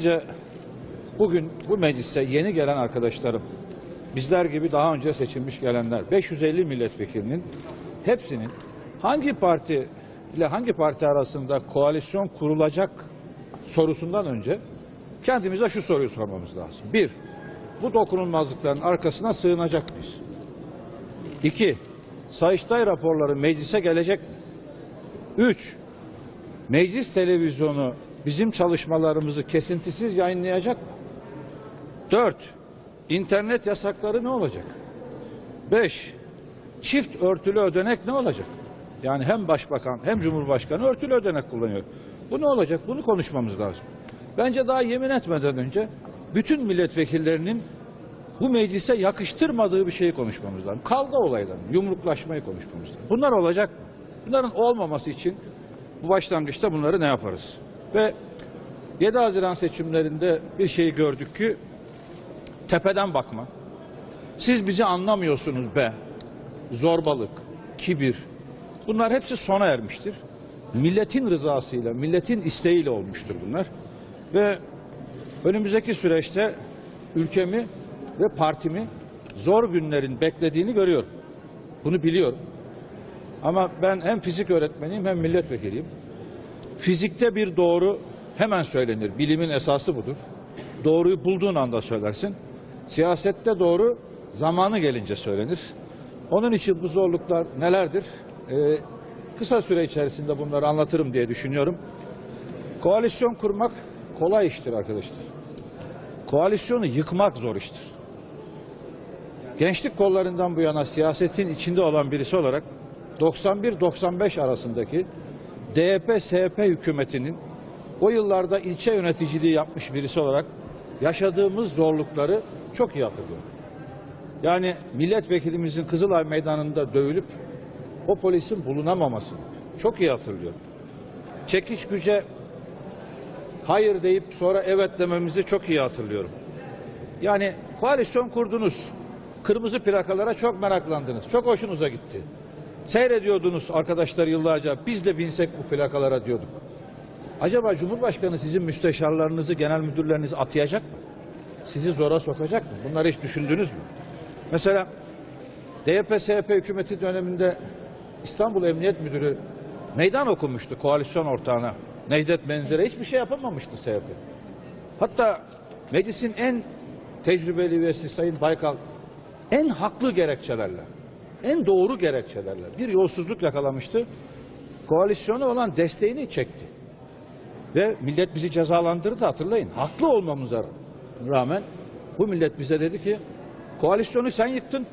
Bence bugün bu meclise yeni gelen arkadaşlarım, bizler gibi daha önce seçilmiş gelenler, 550 milletvekilinin hepsinin hangi parti ile hangi parti arasında koalisyon kurulacak sorusundan önce kendimize şu soruyu sormamız lazım. Bir, bu dokunulmazlıkların arkasına sığınacak mıyız? İki, Sayıştay raporları meclise gelecek mi? Üç, meclis televizyonu bizim çalışmalarımızı kesintisiz yayınlayacak mı? Dört, internet yasakları ne olacak? Beş, çift örtülü ödenek ne olacak? Yani hem başbakan hem cumhurbaşkanı örtülü ödenek kullanıyor. Bu ne olacak? Bunu konuşmamız lazım. Bence daha yemin etmeden önce bütün milletvekillerinin bu meclise yakıştırmadığı bir şeyi konuşmamız lazım. Kavga olaylarını, yumruklaşmayı konuşmamız lazım. Bunlar olacak mı? Bunların olmaması için bu başlangıçta bunları ne yaparız? Ve 7 Haziran seçimlerinde bir şeyi gördük ki tepeden bakma. Siz bizi anlamıyorsunuz be. Zorbalık, kibir. Bunlar hepsi sona ermiştir. Milletin rızasıyla, milletin isteğiyle olmuştur bunlar. Ve önümüzdeki süreçte ülkemi ve partimi zor günlerin beklediğini görüyorum. Bunu biliyorum. Ama ben hem fizik öğretmeniyim hem milletvekiliyim. Fizikte bir doğru hemen söylenir. Bilimin esası budur. Doğruyu bulduğun anda söylersin. Siyasette doğru zamanı gelince söylenir. Onun için bu zorluklar nelerdir? Ee, kısa süre içerisinde bunları anlatırım diye düşünüyorum. Koalisyon kurmak kolay iştir arkadaşlar. Koalisyonu yıkmak zor iştir. Gençlik kollarından bu yana siyasetin içinde olan birisi olarak 91-95 arasındaki DYP-SHP hükümetinin o yıllarda ilçe yöneticiliği yapmış birisi olarak yaşadığımız zorlukları çok iyi hatırlıyorum. Yani milletvekilimizin Kızılay Meydanı'nda dövülüp o polisin bulunamamasını çok iyi hatırlıyorum. Çekiş güce hayır deyip sonra evet dememizi çok iyi hatırlıyorum. Yani koalisyon kurdunuz. Kırmızı plakalara çok meraklandınız. Çok hoşunuza gitti. Seyrediyordunuz arkadaşlar yıllarca. Biz de binsek bu plakalara diyorduk. Acaba Cumhurbaşkanı sizin müsteşarlarınızı, genel müdürlerinizi atayacak mı? Sizi zora sokacak mı? Bunları hiç düşündünüz mü? Mesela DYP-SHP hükümeti döneminde İstanbul Emniyet Müdürü meydan okumuştu koalisyon ortağına. Necdet Menzer'e hiçbir şey yapamamıştı SHP. Hatta meclisin en tecrübeli üyesi Sayın Baykal en haklı gerekçelerle, en doğru gerekçelerle bir yolsuzluk yakalamıştı. Koalisyona olan desteğini çekti. Ve millet bizi cezalandırdı hatırlayın. Haklı olmamıza rağmen bu millet bize dedi ki koalisyonu sen yıktın.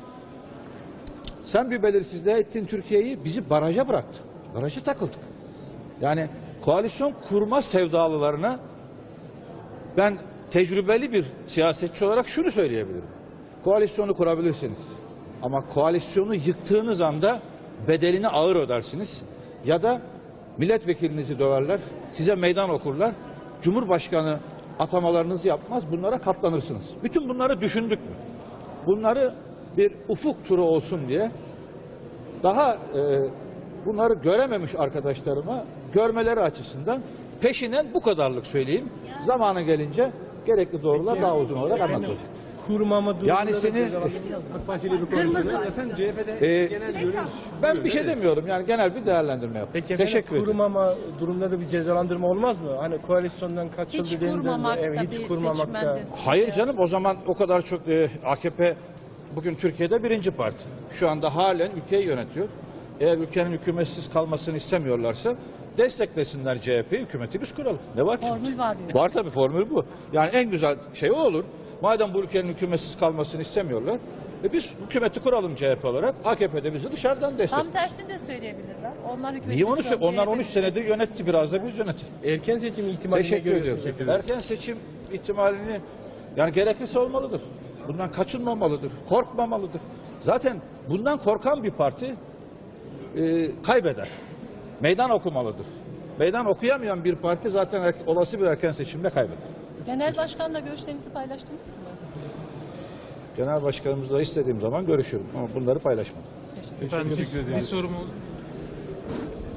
Sen bir belirsizliğe ettin Türkiye'yi bizi baraja bıraktın. Baraja takıldık. Yani koalisyon kurma sevdalılarına ben tecrübeli bir siyasetçi olarak şunu söyleyebilirim. Koalisyonu kurabilirsiniz. Ama koalisyonu yıktığınız anda bedelini ağır ödersiniz. Ya da milletvekilinizi döverler, size meydan okurlar. Cumhurbaşkanı atamalarınızı yapmaz, bunlara katlanırsınız. Bütün bunları düşündük mü? Bunları bir ufuk turu olsun diye daha e, bunları görememiş arkadaşlarıma görmeleri açısından peşinen bu kadarlık söyleyeyim. Zamanı gelince gerekli doğrular daha uzun olarak anlatılacak. kurmama durumları Yani seni- bir genel görüş Ben bir şey demiyorum yani genel bir değerlendirme yaptım. Peki efendim, Teşekkür ederim. kurmama durumları bir cezalandırma olmaz mı? Hani koalisyondan kaçıldı Hiç evet, bir hiç kurmamakta. seçmen desteği. Hayır canım o zaman o kadar çok e, AKP bugün Türkiye'de birinci parti. Şu anda halen ülkeyi yönetiyor. Eğer ülkenin hükümetsiz kalmasını istemiyorlarsa desteklesinler CHP'yi hükümeti biz kuralım. Ne var ki? Formül var diyor. Var tabii formül bu. Yani en güzel şey o olur. Madem bu ülkenin hükümetsiz kalmasını istemiyorlar. E biz hükümeti kuralım CHP olarak. AKP de bizi dışarıdan destek. Tam tersini de söyleyebilirler. Onlar hükümet Niye onu söyle? Onlar CHP 13 senedir yönetti. Biraz da biz yönetelim. Erken seçim ihtimalini Teşekkür görüyorsunuz. ediyorum. Erken seçim ihtimalini yani gerekirse olmalıdır. Bundan kaçınmamalıdır. Korkmamalıdır. Zaten bundan korkan bir parti e, kaybeder. Meydan okumalıdır. Meydan okuyamayan bir parti zaten er- olası bir erken seçimde kaybeder. Genel başkanla görüşlerinizi paylaştınız mı? Genel başkanımızla istediğim zaman görüşürüm ama bunları paylaşmadım. Efendim bir, bir sorum oldu.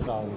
Sağ olun.